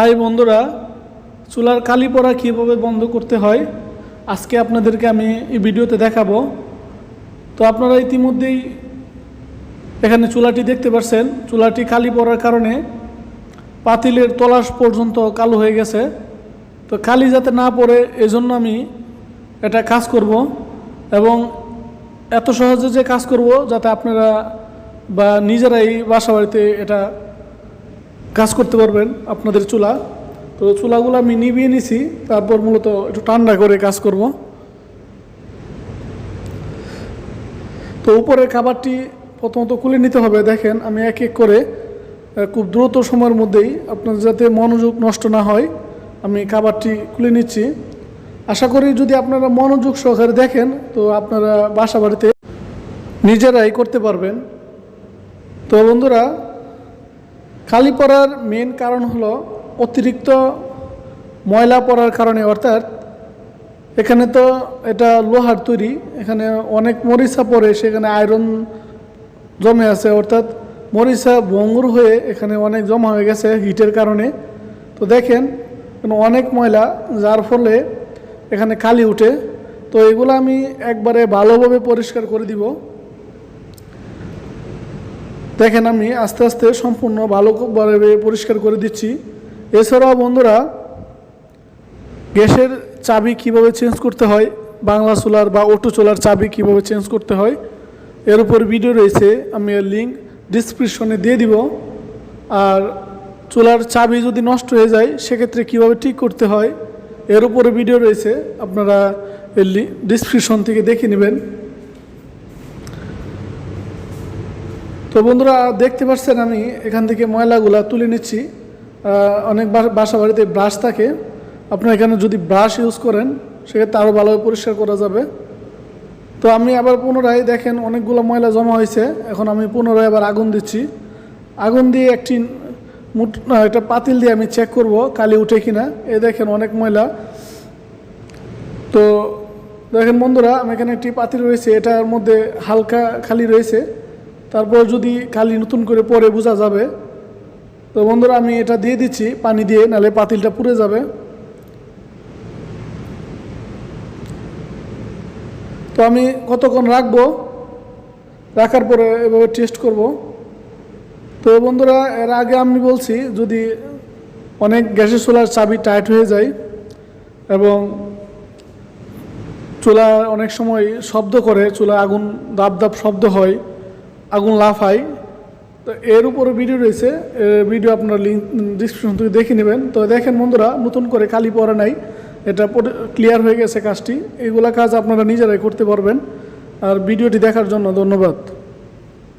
High বন্ধুরা, চুলার কালি পড়া কীভাবে বন্ধ করতে হয়, আজকে আপনাদেরকে আমি এই ভিডিওতে দেখাবো। তো আপনারা ইতিমধ্যেই এখানে চুলাটি দেখতে পাচ্ছেন চুলাটি কালি পড়ার কারণে পাতিলের তলাশ পর্যন্ত কালো হয়ে গেছে। তো কালি যাতে না পড়ে, এজন্য আমি এটা কাজ করব এবং এত সহজে যে কাজ করব, যাতে আপনারা বা নিজেরাই বাসা বাড়িতে এটা কাজ করতে পারবেন আপনাদের চুলা। তো চুলাগুলো আমি নিভিয়ে নিছি, তারপর মূলত একটু ঠান্ডা করে কাজ করব। তো উপরের খাবারটি প্রথমত খুলে নিতে হবে, দেখেন আমি এক এক করে খুব দ্রুত সময়ের মধ্যেই আপনার যাতে মনোযোগ নষ্ট না হয়, আমি খাবারটি খুলে নিচ্ছি। আশা করি যদি আপনারা মনোযোগ সহকারে দেখেন, তো আপনারা বাসা বাড়িতে নিজেরাই করতে পারবেন। তো বন্ধুরা খালি পড়ার মেন কারণ হলো অতিরিক্ত ময়লা পড়ার কারণে, অর্থাৎ এখানে তো এটা লোহার তৈরি, এখানে অনেক মরিচা পড়ে, সেখানে আয়রন জমে আছে, অর্থাৎ মরিচা ভঙ্গুর হয়ে এখানে অনেক জমা হয়ে গেছে হিটের কারণে। তো দেখেন অনেক ময়লা, যার ফলে এখানে কালি উঠে। তো এগুলো আমি একবারে ভালোভাবে পরিষ্কার করে দিব। দেখেন আমি আস্তে আস্তে সম্পূর্ণ ভালোভাবে পরিষ্কার করে দিচ্ছি। এছাড়াও বন্ধুরা, গ্যাসের চাবি কীভাবে চেঞ্জ করতে হয়, বাংলা চুলার বা অটো চোলার চাবি কীভাবে চেঞ্জ করতে হয়, এর উপর ভিডিও রয়েছে, আমি এর লিঙ্ক ডিসক্রিপশনে দিয়ে দিব। আর চুলার চাবি যদি নষ্ট হয়ে যায়, সেক্ষেত্রে কীভাবে ঠিক করতে হয়, এর উপরে ভিডিও রয়েছে, আপনারা এর ডিসক্রিপশন থেকে দেখে নেবেন। তো বন্ধুরা দেখতে পাচ্ছেন আমি এখান থেকে ময়লাগুলা তুলে নিচ্ছি। অনেক বাসা বাড়িতে ব্রাশ থাকে। আপনার এখানে যদি ব্রাশ ইউজ করেন সেক্ষেত্রে আরও ভালোভাবে পরিষ্কার করা যাবে। তো আমি আবার পুনরায় দেখেন অনেকগুলো ময়লা জমা হয়েছে। এখন আমি পুনরায় আবার আগুন দিচ্ছি। আগুন দিয়ে একটি না, একটা পাতিল দিয়ে আমি চেক করব কালি উঠে কিনা। এ দেখেন অনেক ময়লা। তো দেখেন বন্ধুরা আমি এখানে একটি পাতিল রয়েছে। এটার মধ্যে হালকা খালি রয়েছে। তারপর যদি খালি নতুন করে পরে বোঝা যাবে, তো বন্ধুরা আমি এটা দিয়ে দিচ্ছি, পানি দিয়ে নাহলে পাতিলটা পুড়ে যাবে। তো আমি কতক্ষণ রাখব? রাখার পরে এভাবে টেস্ট করব। তো বন্ধুরা, এর আগে আমি বলছি, যদি অনেক গ্যাসের চুলার চাবি টাইট হয়ে যায় এবং চুলা অনেক সময় শব্দ করে চুলা আগুন দাপ দাপ শব্দ হয় আগুন লাফায়। তো এর উপরে ভিডিও রয়েছে। ভিডিও আপনারা লিঙ্ক ডিসক্রিপশন থেকে দেখে নেবেন। তো দেখেন বন্ধুরা, নতুন করে কালি পরে নাই। এটা ক্লিয়ার হয়ে গেছে কাজটি। এগুলা কাজ আপনারা নিজেরাই করতে পারবেন। আর ভিডিওটি দেখার জন্য ধন্যবাদ।